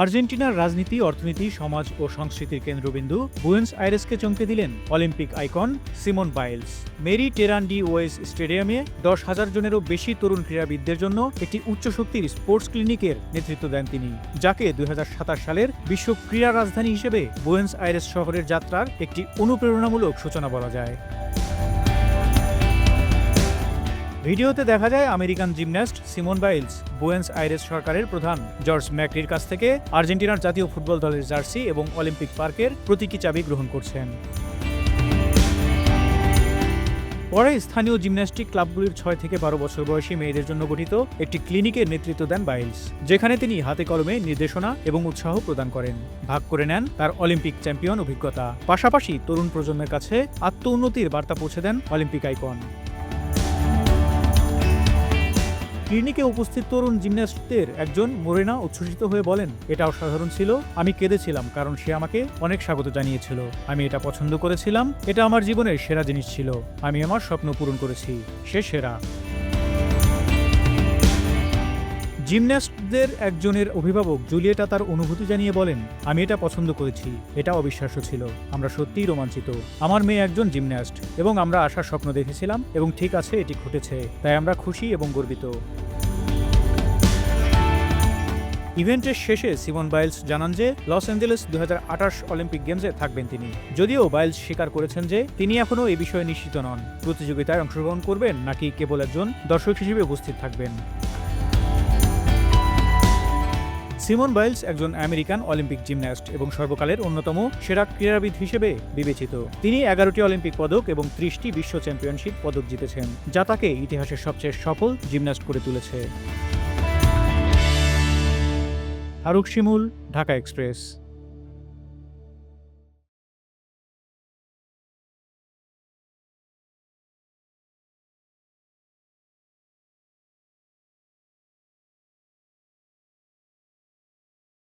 আর্জেন্টিনার রাজনীতি, অর্থনীতি, সমাজ ও সংস্কৃতির কেন্দ্রবিন্দু বুয়েন্স আইরেসকে চমকে দিলেন Olympic icon Simone Biles. Mary Teran de Weiss stadium দশ হাজার জনেরও বেশি তরুণ ক্রীড়াবিদদের জন্য একটি উচ্চ শক্তির স্পোর্টস ক্লিনিকের নেতৃত্ব দেন তিনি, যাকে দুই হাজার সাতাশ সালের বিশ্ব ক্রীড়া রাজধানী হিসেবে বুয়েন্স আইরেস শহরের যাত্রার একটি অনুপ্রেরণামূলক সূচনা বলা যায়। ভিডিওতে দেখা যায় American gymnast Simone Biles, Buenos Aires সরকারের প্রধান জর্জ ম্যাকরির কাছ থেকে আর্জেন্টিনার জাতীয় ফুটবল দলের জার্সি এবং অলিম্পিক পার্কের প্রতীকী চাবি গ্রহণ করছেন। পরে স্থানীয় জিমন্যাস্টিক ক্লাবগুলির ছয় থেকে বারো বছর বয়সী মেয়েদের জন্য গঠিত একটি ক্লিনিকের নেতৃত্ব দেন বাইলস, যেখানে তিনি হাতে কলমে নির্দেশনা এবং উৎসাহ প্রদান করেন। ভাগ করে নেন তার অলিম্পিক চ্যাম্পিয়ন অভিজ্ঞতা। পাশাপাশি তরুণ প্রজন্মের কাছে আত্ম উন্নতির বার্তা পৌঁছে দেন অলিম্পিক আইকন। ক্লিনিকে উপস্থিত তরুণ জিমন্যাস্টদের একজন মোরেনা উচ্ছ্বসিত হয়ে বলেন, এটা অসাধারণ ছিল, আমি কেঁদেছিলাম কারণ সে আমাকে অনেক স্বাগত জানিয়েছিল। আমি এটা পছন্দ করেছিলাম, এটা আমার জীবনের সেরা জিনিস ছিল। আমি আমার স্বপ্ন পূরণ করেছি, সে সেরা। জিমন্যাস্টদের একজনের অভিভাবক জুলিয়েটা তার অনুভূতি জানিয়ে বলেন, আমি এটা পছন্দ করেছি, এটা অবিশ্বাস্য ছিল, আমরা সত্যিই রোমাঞ্চিত। আমার মেয়ে একজন জিমন্যাস্ট এবং আমরা আসার স্বপ্ন দেখেছিলাম এবং ঠিক আছে, এটি ঘটেছে, তাই আমরা খুশি এবং গর্বিত। ইভেন্টের শেষে সিমন বাইলস জানান যে, লস অ্যাঞ্জেলেস দু হাজার আঠাশ অলিম্পিক গেমসে থাকবেন তিনি। যদিও বাইলস স্বীকার করেছেন যে, তিনি এখনও এ বিষয়ে নিশ্চিত নন। প্রতিযোগিতায় অংশগ্রহণ করবেন নাকি কেবল একজন দর্শক হিসেবে উপস্থিত থাকবেন। সিমন বাইলস একজন আমেরিকান অলিম্পিক জিমন্যাস্ট এবং সর্বকালের অন্যতম সেরা ক্রীড়াবিদ হিসেবে বিবেচিত। তিনি এগারোটি অলিম্পিক পদক এবং ত্রিশটি বিশ্ব চ্যাম্পিয়নশিপ পদক জিতেছেন, যা তাকে ইতিহাসের সবচেয়ে সফল জিমন্যাস্ট করে তুলেছে। ফারুক শিমুল, ঢাকা এক্সপ্রেস।